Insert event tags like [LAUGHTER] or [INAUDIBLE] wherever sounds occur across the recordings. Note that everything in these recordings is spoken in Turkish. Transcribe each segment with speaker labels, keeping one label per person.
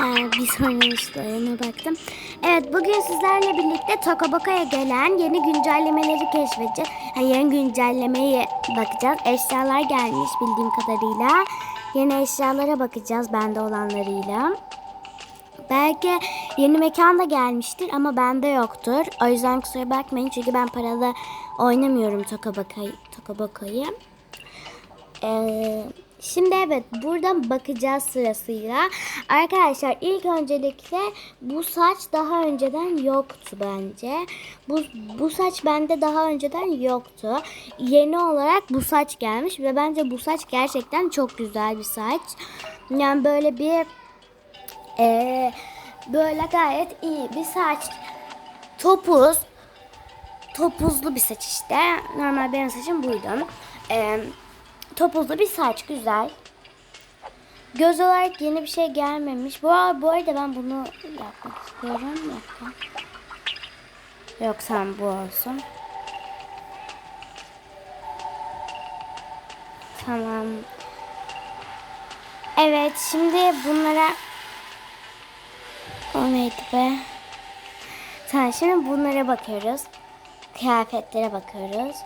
Speaker 1: Ha, bir sonraki baktım. Evet bugün sizlerle birlikte Tokaboka'ya gelen yeni güncellemeleri keşfedeceğiz. Ha, yeni güncellemeye bakacağız. Eşyalar gelmiş bildiğim kadarıyla. Yeni eşyalara bakacağız bende olanlarıyla. Belki yeni mekan da gelmiştir ama bende yoktur. O yüzden kusura bakmayın çünkü ben paralı oynamıyorum Tokaboka'yı. Tokaboka'yı. Ee, şimdi evet buradan bakacağız sırasıyla. Arkadaşlar ilk öncelikle bu saç daha önceden yoktu bence. Bu, bu saç bende daha önceden yoktu. Yeni olarak bu saç gelmiş ve bence bu saç gerçekten çok güzel bir saç. Yani böyle bir ee, böyle gayet iyi bir saç. Topuz. Topuzlu bir saç işte. Normal benim saçım buydu. Ee, topuzlu bir saç güzel. Göz olarak yeni bir şey gelmemiş. Bu, bu arada ben bunu yapmak istiyorum. Dakika. Yok sen bu olsun. Tamam. Evet şimdi bunlara o neydi be? Tamam şimdi bunlara bakıyoruz. Kıyafetlere bakıyoruz.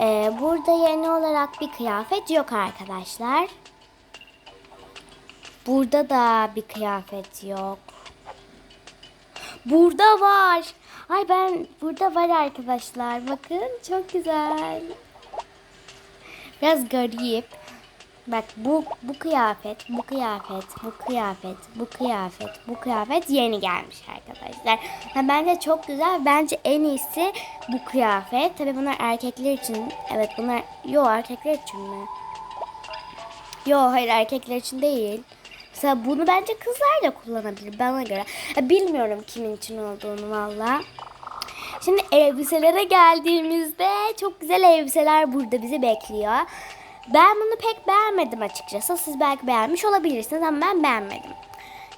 Speaker 1: Ee, burada yeni olarak bir kıyafet yok arkadaşlar. Burada da bir kıyafet yok. Burada var. Ay ben burada var arkadaşlar. Bakın çok güzel. Biraz garip. Bak bu bu kıyafet, bu kıyafet, bu kıyafet, bu kıyafet, bu kıyafet yeni gelmiş arkadaşlar. Ha, bence çok güzel. Bence en iyisi bu kıyafet. Tabii bunlar erkekler için. Evet bunlar yo erkekler için mi? Yo hayır erkekler için değil. Mesela bunu bence kızlar da kullanabilir bana göre. Ha, bilmiyorum kimin için olduğunu valla. Şimdi elbiselere geldiğimizde çok güzel elbiseler burada bizi bekliyor. Ben bunu pek beğenmedim açıkçası. Siz belki beğenmiş olabilirsiniz ama ben beğenmedim.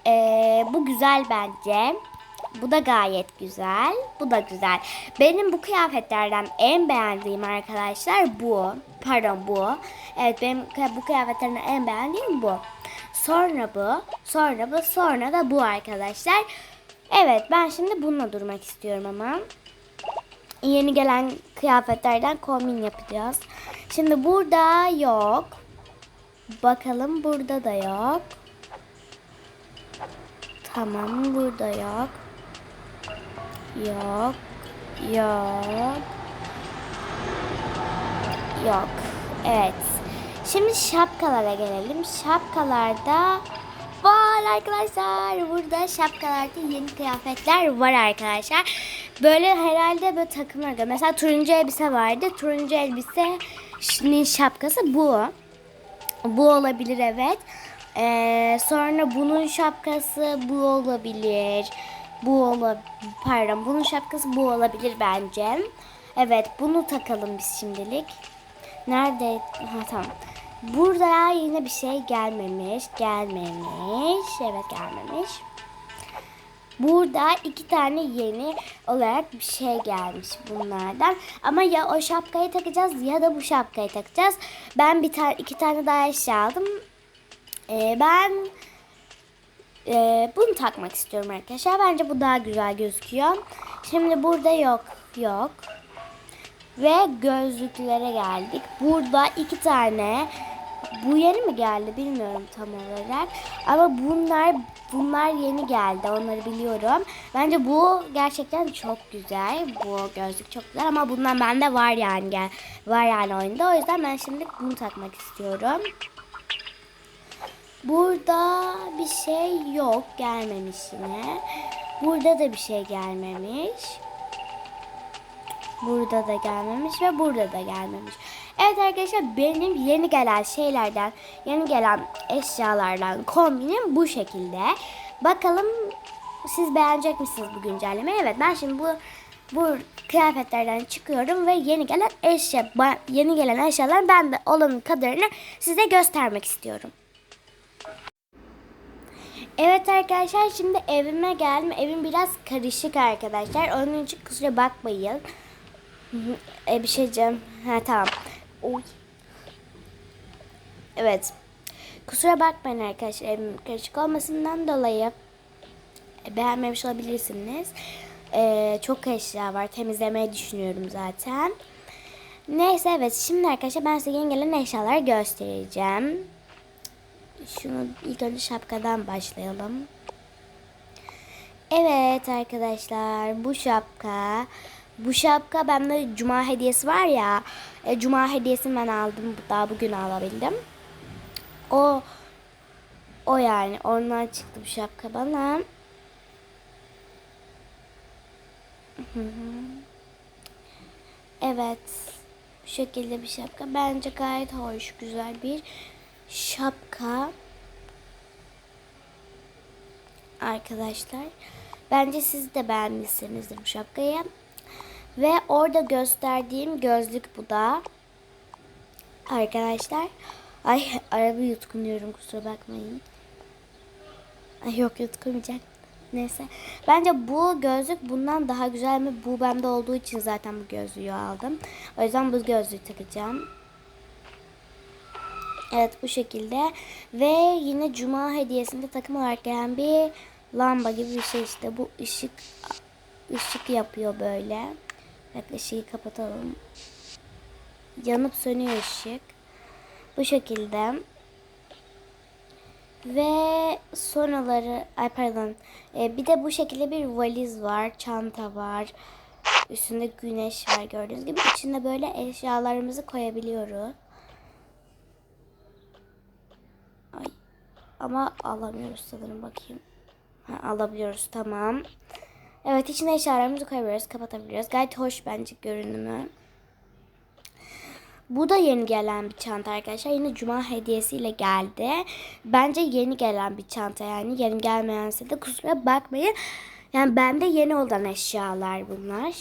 Speaker 1: Ee, bu güzel bence. Bu da gayet güzel. Bu da güzel. Benim bu kıyafetlerden en beğendiğim arkadaşlar bu. Pardon bu. Evet benim bu kıyafetlerden en beğendiğim bu. Sonra bu. Sonra bu. Sonra da bu arkadaşlar. Evet ben şimdi bununla durmak istiyorum ama yeni gelen kıyafetlerden kombin yapacağız. Şimdi burada yok. Bakalım burada da yok. Tamam burada yok. Yok. Yok. Yok. Evet. Şimdi şapkalara gelelim. Şapkalarda var arkadaşlar. Burada şapkalarda yeni kıyafetler var arkadaşlar. Böyle herhalde böyle takımlar. Mesela turuncu elbise vardı. Turuncu elbisenin şapkası bu. Bu olabilir evet. Ee, sonra bunun şapkası bu olabilir. Bu olabilir. Pardon bunun şapkası bu olabilir bence. Evet bunu takalım biz şimdilik. Nerede? Ha tamam. Burada yine bir şey gelmemiş. Gelmemiş. Evet gelmemiş. Burada iki tane yeni olarak bir şey gelmiş bunlardan. Ama ya o şapkayı takacağız ya da bu şapkayı takacağız. Ben bir tane iki tane daha eşya aldım. Ee, ben e, bunu takmak istiyorum arkadaşlar. Bence bu daha güzel gözüküyor. Şimdi burada yok. Yok. Ve gözlüklere geldik. Burada iki tane bu yeni mi geldi bilmiyorum tam olarak. Ama bunlar bunlar yeni geldi. Onları biliyorum. Bence bu gerçekten çok güzel. Bu gözlük çok güzel ama bundan bende var yani gel var yani oyunda. O yüzden ben şimdi bunu takmak istiyorum. Burada bir şey yok. Gelmemiş yine. Burada da bir şey gelmemiş. Burada da gelmemiş ve burada da gelmemiş. Evet arkadaşlar benim yeni gelen şeylerden, yeni gelen eşyalardan kombinim bu şekilde. Bakalım siz beğenecek misiniz bu güncellemeyi? Evet ben şimdi bu bu kıyafetlerden çıkıyorum ve yeni gelen eşya yeni gelen eşyalar ben de olan kadarını size göstermek istiyorum. Evet arkadaşlar şimdi evime geldim. Evim biraz karışık arkadaşlar. Onun için kusura bakmayın. E, bir şey diyeceğim. Ha tamam. Oy. Evet. Kusura bakmayın arkadaşlar evim karışık olmasından dolayı e, beğenmemiş olabilirsiniz. Ee, çok eşya var. Temizlemeyi düşünüyorum zaten. Neyse evet şimdi arkadaşlar ben size yeni gelen eşyaları göstereceğim. Şunu ilk önce şapkadan başlayalım. Evet arkadaşlar bu şapka. Bu şapka bende cuma hediyesi var ya. E, cuma hediyesini ben aldım. Daha bugün alabildim. O o yani ondan çıktı bu şapka bana. Evet. Bu şekilde bir şapka. Bence gayet hoş, güzel bir şapka. Arkadaşlar. Bence siz de beğenmişsinizdir bu şapkayı. Ve orada gösterdiğim gözlük bu da. Arkadaşlar. Ay araba yutkunuyorum kusura bakmayın. Ay yok yutkunmayacak. Neyse. Bence bu gözlük bundan daha güzel mi? Bu bende olduğu için zaten bu gözlüğü aldım. O yüzden bu gözlüğü takacağım. Evet bu şekilde. Ve yine cuma hediyesinde takım olarak gelen bir lamba gibi bir şey işte. Bu ışık ışık yapıyor böyle. Bak ışığı kapatalım. Yanıp sönüyor ışık. Bu şekilde. Ve sonraları ay pardon e, bir de bu şekilde bir valiz var çanta var üstünde güneş var gördüğünüz gibi içinde böyle eşyalarımızı koyabiliyoruz ay ama alamıyoruz sanırım bakayım ha, alabiliyoruz tamam evet içine eşyalarımızı koyabiliyoruz kapatabiliyoruz gayet hoş bence görünümü bu da yeni gelen bir çanta arkadaşlar. Yine cuma hediyesiyle geldi. Bence yeni gelen bir çanta yani. Yeni gelmeyense de kusura bakmayın. Yani bende yeni olan eşyalar bunlar.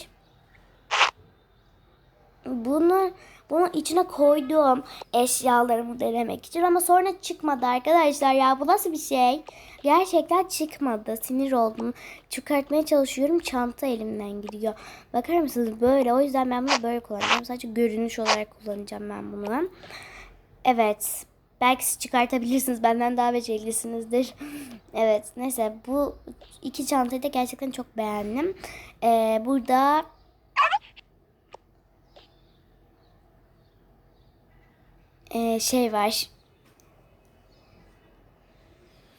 Speaker 1: Bunu bunun içine koyduğum eşyalarımı denemek için ama sonra çıkmadı arkadaşlar ya bu nasıl bir şey? Gerçekten çıkmadı. Sinir oldum. Çıkartmaya çalışıyorum. Çanta elimden gidiyor. Bakar mısınız böyle. O yüzden ben bunu böyle kullanacağım. Sadece görünüş olarak kullanacağım ben bunu. Evet. Belki siz çıkartabilirsiniz. Benden daha beceriklisinizdir. [LAUGHS] evet. Neyse bu iki çantayı da gerçekten çok beğendim. Ee, burada ee, şey var.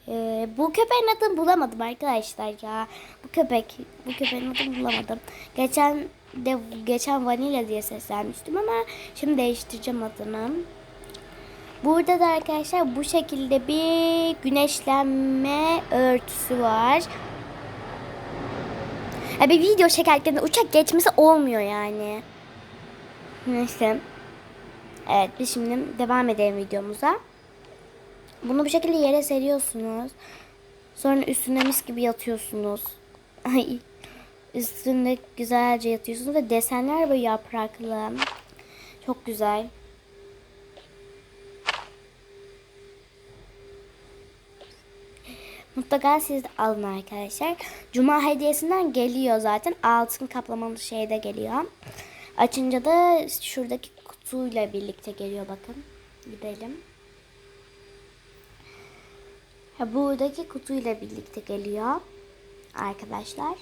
Speaker 1: Ee, bu köpeğin adını bulamadım arkadaşlar ya. Bu köpek, bu köpeğin adını bulamadım. Geçen de geçen vanilya diye seslenmiştim ama şimdi değiştireceğim adını. Burada da arkadaşlar bu şekilde bir güneşlenme örtüsü var. Ya bir video çekerken uçak geçmesi olmuyor yani. Neyse. Evet biz şimdi devam edelim videomuza. Bunu bu şekilde yere seriyorsunuz. Sonra üstüne mis gibi yatıyorsunuz. [LAUGHS] Ay. Üstünde güzelce yatıyorsunuz ve desenler böyle yapraklı. Çok güzel. Mutlaka siz de alın arkadaşlar. Cuma hediyesinden geliyor zaten. Altın kaplamalı şey de geliyor. Açınca da şuradaki kutuyla birlikte geliyor bakın. Gidelim. Ha, buradaki kutuyla birlikte geliyor arkadaşlar.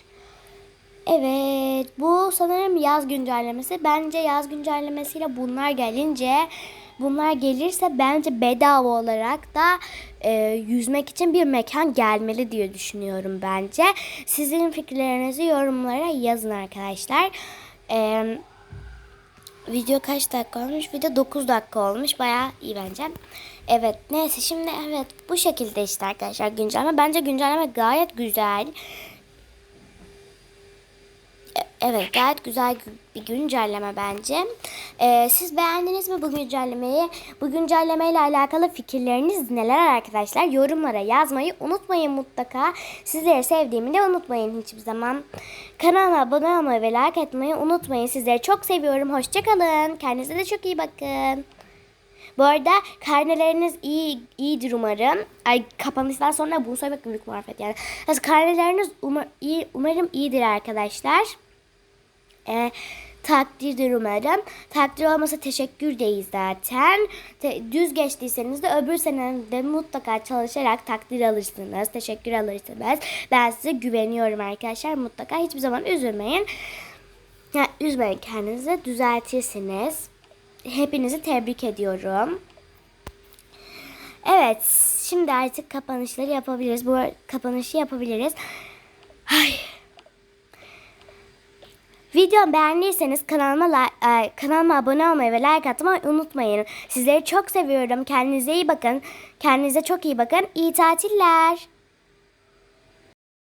Speaker 1: Evet bu sanırım yaz güncellemesi. Bence yaz güncellemesiyle bunlar gelince bunlar gelirse bence bedava olarak da e, yüzmek için bir mekan gelmeli diye düşünüyorum bence. Sizin fikirlerinizi yorumlara yazın arkadaşlar. Eee Video kaç dakika olmuş? Video 9 dakika olmuş. Bayağı iyi bence. Evet neyse şimdi evet bu şekilde işte arkadaşlar güncelleme. Bence güncelleme gayet güzel. Evet gayet güzel bir güncelleme bence. Ee, siz beğendiniz mi bu güncellemeyi? Bu güncelleme alakalı fikirleriniz neler arkadaşlar? Yorumlara yazmayı unutmayın mutlaka. Sizleri sevdiğimi de unutmayın hiçbir zaman. Kanalıma abone olmayı ve like etmeyi unutmayın. Sizleri çok seviyorum. Hoşçakalın. Kendinize de çok iyi bakın. Bu arada karneleriniz iyi iyidir umarım. Ay kapanıştan sonra bunu söylemek büyük marifet yani. Yani karneleriniz umar, iyi, umarım iyidir arkadaşlar. Ee, takdirdir umarım. Takdir olmasa teşekkür deyiz zaten. Te- düz geçtiyseniz de öbür senede mutlaka çalışarak takdir alırsınız. Teşekkür alırsınız. Ben size güveniyorum arkadaşlar. Mutlaka hiçbir zaman üzülmeyin. Ya, üzmeyin kendinizi düzeltirsiniz. Hepinizi tebrik ediyorum. Evet, şimdi artık kapanışları yapabiliriz. Bu kapanışı yapabiliriz. Ay. Videomu beğendiyseniz kanalıma e, kanalıma abone olmayı ve like atmayı unutmayın. Sizleri çok seviyorum. Kendinize iyi bakın. Kendinize çok iyi bakın. İyi tatiller.